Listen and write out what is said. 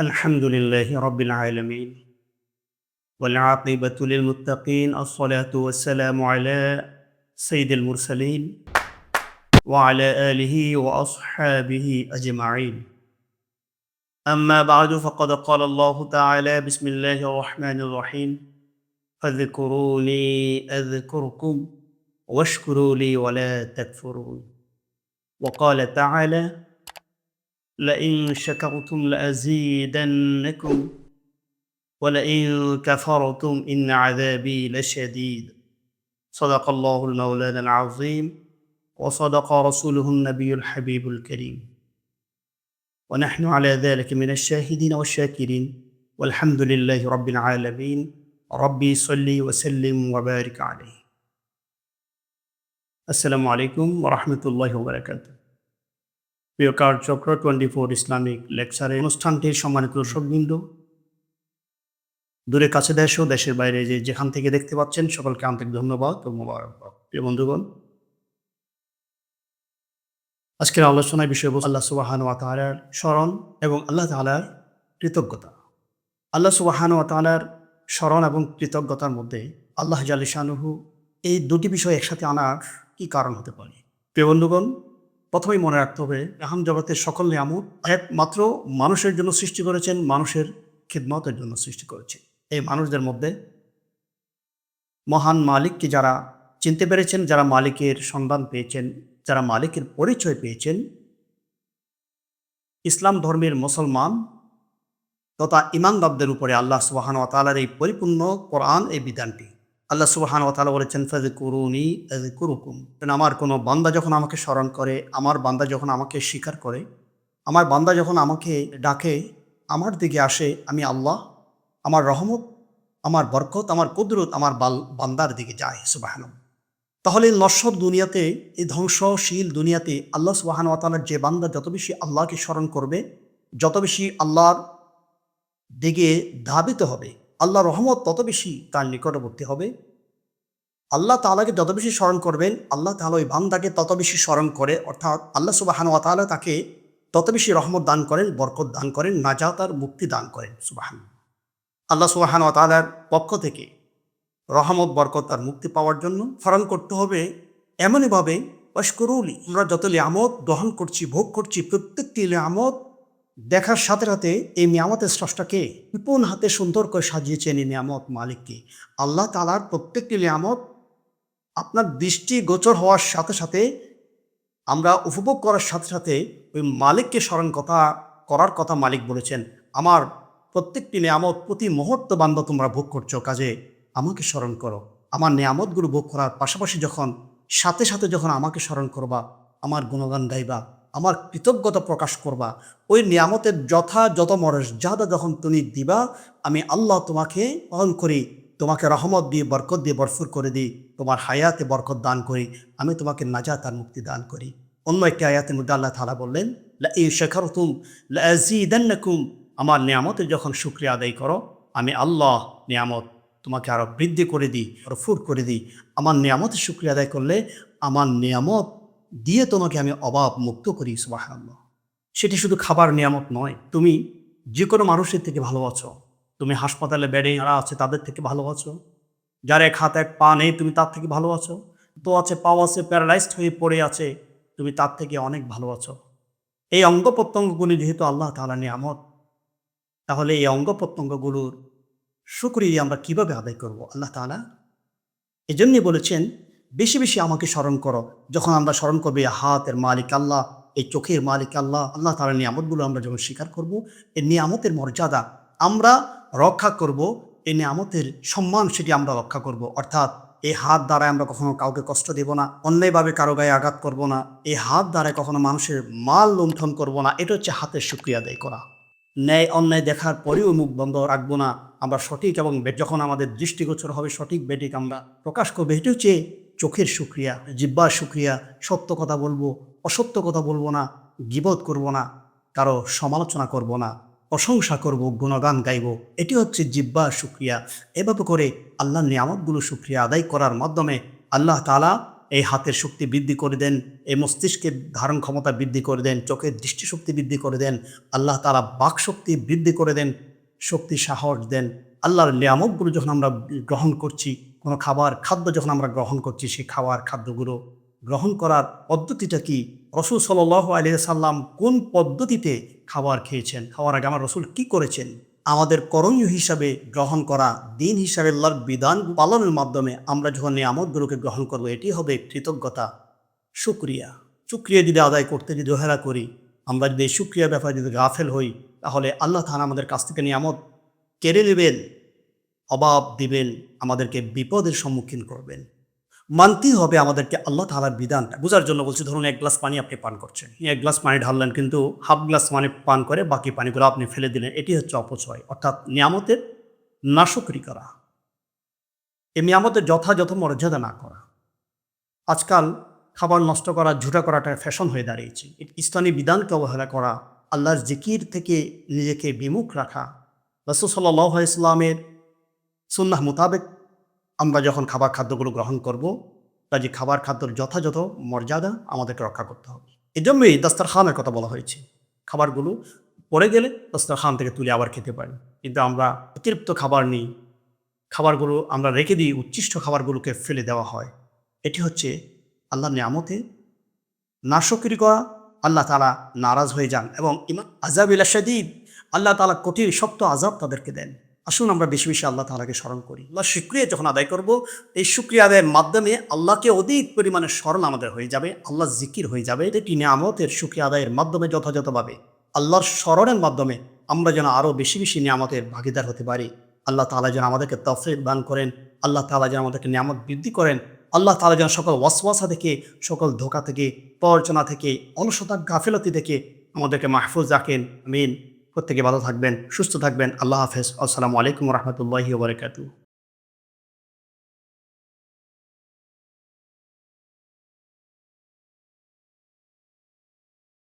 الحمد لله رب العالمين والعاقبة للمتقين الصلاة والسلام على سيد المرسلين وعلى آله وأصحابه أجمعين. أما بعد فقد قال الله تعالى بسم الله الرحمن الرحيم. فاذكروني أذكركم واشكروا لي ولا تكفرون. وقال تعالى لئن شكرتم لأزيدنكم ولئن كفرتم إن عذابي لشديد. صدق الله المولانا العظيم وصدق رسوله النبي الحبيب الكريم. ونحن على ذلك من الشاهدين والشاكرين. والحمد لله رب العالمين. ربي صلي وسلم وبارك عليه. السلام عليكم ورحمة الله وبركاته. প্রিয় কার্যক্র twenty four Islamic লেকচারের অনুষ্ঠানটির সম্মানিত দর্শকবৃন্দ। দূরে কাছে দেশ ও দেশের বাইরে যে যেখান থেকে দেখতে পাচ্ছেন, সকলকে আন্তরিক ধন্যবাদ ও প্রিয় বন্ধুগণ, আজকের আলোচনায় বিষয়বস্তু আল্লাহ সুবাহান ওয়া তাআলার স্মরণ এবং আল্লাহ তাআলার কৃতজ্ঞতা। আল্লাহ সুবাহান ওয়া তাআলার স্মরণ এবং কৃতজ্ঞতার মধ্যে আল্লাহ জালিশানুহু এই দুটি বিষয় একসাথে আনার কি কারণ হতে পারে? প্রিয় বন্ধুগণ প্রথমেই মনে রাখতে হবে আহাম জগতের সকল নিয়ামত একমাত্র মানুষের জন্য সৃষ্টি করেছেন, মানুষের খিদমতের জন্য সৃষ্টি করেছে। এই মানুষদের মধ্যে মহান মালিককে যারা চিনতে পেরেছেন, যারা মালিকের সন্ধান পেয়েছেন, যারা মালিকের পরিচয় পেয়েছেন, ইসলাম ধর্মের মুসলমান তথা ইমানদারদের উপরে আল্লাহ সুবাহান তালার এই পরিপূর্ণ কোরআন, এই বিধানটি। আল্লাহ সুবাহান তালা বলেছেন ফাজে করুনি কুরুকুম আমার কোনো বান্দা যখন আমাকে স্মরণ করে, আমার বান্দা যখন আমাকে স্বীকার করে, আমার বান্দা যখন আমাকে ডাকে, আমার দিকে আসে, আমি আল্লাহ, আমার রহমত, আমার বরকত, আমার কুদরত, আমার বাল, বান্দার দিকে যায় সুবাহান তাহলে নশ্বর দুনিয়াতে, এই ধ্বংসশীল দুনিয়াতে আল্লাহ সুবাহান তালার যে বান্দা যত বেশি আল্লাহকে স্মরণ করবে, যত বেশি আল্লাহর দিকে ধাবিত হবে আল্লাহ রহমত তত বেশি তার নিকটবর্তী হবে। আল্লাহ তালাকে যত বেশি স্মরণ করবেন, আল্লাহ তালা ওই বান্দাকে তত বেশি স্মরণ করে, অর্থাৎ আল্লাহ সুবাহান তালা তাকে তত বেশি রহমত দান করেন, বরকত দান করেন, নাজাত আর মুক্তি দান করেন সুবাহান আল্লাহ সুবাহান তালার পক্ষ থেকে রহমত, বরকত আর মুক্তি পাওয়ার জন্য স্মরণ করতে হবে। এমনইভাবে অস্করুলি আমরা যত লিয়ামত গ্রহণ করছি, ভোগ করছি, প্রত্যেকটি লিয়ামত দেখার সাথে সাথে এই নিয়ামতের স্রষ্টাকে বিপুল হাতে সুন্দর করে সাজিয়েছেন এই নিয়ামত মালিককে। আল্লাহ তালার প্রত্যেকটি নিয়ামত আপনার দৃষ্টি গোচর হওয়ার সাথে সাথে আমরা উপভোগ করার সাথে সাথে ওই মালিককে স্মরণ কথা, করার কথা মালিক বলেছেন, আমার প্রত্যেকটি নিয়ামত প্রতি মুহূর্ত বান্ধব তোমরা ভোগ করছ, কাজে আমাকে স্মরণ করো। আমার নিয়ামতগুলো ভোগ করার পাশাপাশি যখন, সাথে সাথে যখন আমাকে স্মরণ করবা, আমার গুণগান গাইবা আমার কৃতজ্ঞতা প্রকাশ করবা। ওই নিয়ামতের যথাযথ মর্যাদা যখন তুমি দিবা, আমি আল্লাহ তোমাকে পালন করি, তোমাকে রহমত দিয়ে, বরকত দিয়ে বরফুর করে দিই, তোমার হায়াতে বরকত দান করি, আমি তোমাকে নাজাত আর মুক্তি দান করি। অন্য একটি আয়াতের মধ্যে আল্লাহ তালা বললেন এই শেখার তুম লাজিদান্নাকুম আমার নিয়ামতের যখন শুক্রিয়া আদায় করো, আমি আল্লাহ নিয়ামত তোমাকে আরও বৃদ্ধি করে দিই আরও ফুর করে দিই। আমার নিয়ামতের শুক্রিয়া আদায় করলে আমার নিয়ামত দিয়ে তোমাকে আমি অভাব মুক্ত করি সুবাহ সেটি শুধু খাবার নিয়ামত নয়, তুমি যে কোনো মানুষের থেকে ভালো আছো। তুমি হাসপাতালে বেডে যারা আছে তাদের থেকে ভালো আছো। যার এক হাত এক পা নেই, তুমি তার থেকে ভালো আছো। তো আছে, পাও আছে, প্যারালাইজড হয়ে পড়ে আছে, তুমি তার থেকে অনেক ভালো আছো। এই অঙ্গ প্রত্যঙ্গগুলি যেহেতু আল্লাহ তালা নিয়ামত, তাহলে এই অঙ্গ প্রত্যঙ্গগুলোর শুক্রিয়া আমরা কীভাবে আদায় করব আল্লাহ তালা এজন্যই বলেছেন বেশি বেশি আমাকে স্মরণ করো। যখন আমরা স্মরণ করব এই হাতের মালিক আল্লাহ, এই চোখের মালিক আল্লাহ আল্লাহ তালা নিয়ামতগুলো আমরা যখন স্বীকার করব, এই নিয়ামতের মর্যাদা আমরা রক্ষা করব, এই নিয়ামতের সম্মান সেটি আমরা রক্ষা করব। অর্থাৎ এই হাত দ্বারায় আমরা কখনো কাউকে কষ্ট দেব না, অন্যায়ভাবে কারও গায়ে আঘাত করব না, এই হাত দ্বারায় কখনো মানুষের মাল লুণ্ঠন করব না, এটা হচ্ছে হাতের শুক্রিয়া আদায় করা। ন্যায় অন্যায় দেখার পরেও মুখ বন্ধ রাখব না, আমরা সঠিক এবং যখন আমাদের দৃষ্টিগোচর হবে, সঠিক বেটিক আমরা প্রকাশ করব, এটা হচ্ছে চোখের সুক্রিয়া জিব্বার সুক্রিয়া সত্য কথা বলব, অসত্য কথা বলব না, গিবত করব না, কারও সমালোচনা করব না, প্রশংসা করব, গুণগান গাইব, এটি হচ্ছে জিব্বা সুক্রিয়া এভাবে করে আল্লাহর নিয়ামতগুলো সুক্রিয়া আদায় করার মাধ্যমে আল্লাহ তালা এই হাতের শক্তি বৃদ্ধি করে দেন, এই মস্তিষ্কের ধারণ ক্ষমতা বৃদ্ধি করে দেন, চোখের দৃষ্টিশক্তি বৃদ্ধি করে দেন, আল্লাহ তালা বাক শক্তি বৃদ্ধি করে দেন, শক্তি সাহস দেন। আল্লাহর নিয়ামকগুলো যখন আমরা গ্রহণ করছি কোনো খাবার, খাদ্য যখন আমরা গ্রহণ করছি, সেই খাবার, খাদ্যগুলো গ্রহণ করার পদ্ধতিটা কি? রসুল সাল আলিয়া সাল্লাম কোন পদ্ধতিতে খাবার খেয়েছেন? খাওয়ার আগে আমার রসুল কি করেছেন? আমাদের করণীয় হিসাবে গ্রহণ করা, দিন হিসাবে আল্লাহর বিধান পালনের মাধ্যমে আমরা যখন নিয়ামতগুলোকে গ্রহণ করব, এটি হবে কৃতজ্ঞতা সুক্রিয়া সুক্রিয়া যদি আদায় করতে, যদি অবহেলা করি, আমরা যদি এই সুক্রিয়া ব্যাপারে যদি গাফেল হই, তাহলে আল্লাহ তাহলে আমাদের কাছ থেকে নিয়ামত কেড়ে নেবেন। অভাব দিবেন, আমাদেরকে বিপদের সম্মুখীন করবেন। মানতেই হবে আমাদেরকে আল্লাহ তালার বিধানটা। বোঝার জন্য বলছি, ধরুন এক গ্লাস পানি আপনি পান করছেন। এক গ্লাস পানি ঢাললেন কিন্তু হাফ গ্লাস পানি পান করে বাকি পানিগুলো আপনি ফেলে দিলেন, এটি হচ্ছে অপচয়। অর্থাৎ নিয়ামতের নাশকরি করা। এই নিয়ামতের যথাযথ মর্যাদা না করা। আজকাল খাবার নষ্ট করা, ঝুটা করাটা ফ্যাশন হয়ে দাঁড়িয়েছে। ইসলামী বিধানকে অবহেলা করা, আল্লাহর জিকির থেকে নিজেকে বিমুখ রাখা। রসুল সাল্লাহ ইসলামের সুন্নাহ মোতাবেক আমরা যখন খাবার খাদ্যগুলো গ্রহণ করব কাজে খাবার খাদ্যর যথাযথ মর্যাদা আমাদেরকে রক্ষা করতে হবে। এই জন্যই দাস্তারখানের কথা বলা হয়েছে। খাবারগুলো পড়ে গেলে দাস্তারখান থেকে তুলে আবার খেতে পারি কিন্তু আমরা অতিরিক্ত খাবার নিই। খাবারগুলো আমরা রেখে দিই, উচ্ছিষ্ট খাবারগুলোকে ফেলে দেওয়া হয়। এটি হচ্ছে আল্লাহ নিয়ামতে নাশকরি করা, আল্লাহ তালা নারাজ হয়ে যান এবং ইমান আজাব ইলাশাদিদ আল্লাহ তালা কঠিন, শক্ত আজাব তাদেরকে দেন। আসুন আমরা বেশি বেশি আল্লাহ তালাকে স্মরণ করি। আল্লাহ শুক্রিয়া যখন আদায় করব, এই শুক্রিয়া আদায়ের মাধ্যমে আল্লাহকে অধিক পরিমাণে স্মরণ আমাদের হয়ে যাবে আল্লাহ জিকির হয়ে যাবে। এটি নিয়ামতের শুক্রিয়া আদায়ের মাধ্যমে যথাযথভাবে। আল্লাহর স্মরণের মাধ্যমে আমরা যেন আরও বেশি বেশি নিয়ামতের ভাগিদার হতে পারি। আল্লাহ তালা যেন আমাদেরকে তফরিক দান করেন, আল্লাহ তালা যেন আমাদেরকে নিয়ামত বৃদ্ধি করেন, আল্লাহ তালা যেন সকল ওয়াসওয়াসা থেকে, সকল ধোকা থেকে, প্ররচনা থেকে অলসতা গাফিলতি থেকে আমাদেরকে মাহফুজ রাখেন, আমিন। প্রত্যেকে ভালো থাকবেন সুস্থ থাকবেন। আল্লাহ হাফেজ। আসসালামু আলাইকুম রহমতুল্লাহি ওবরাকাতু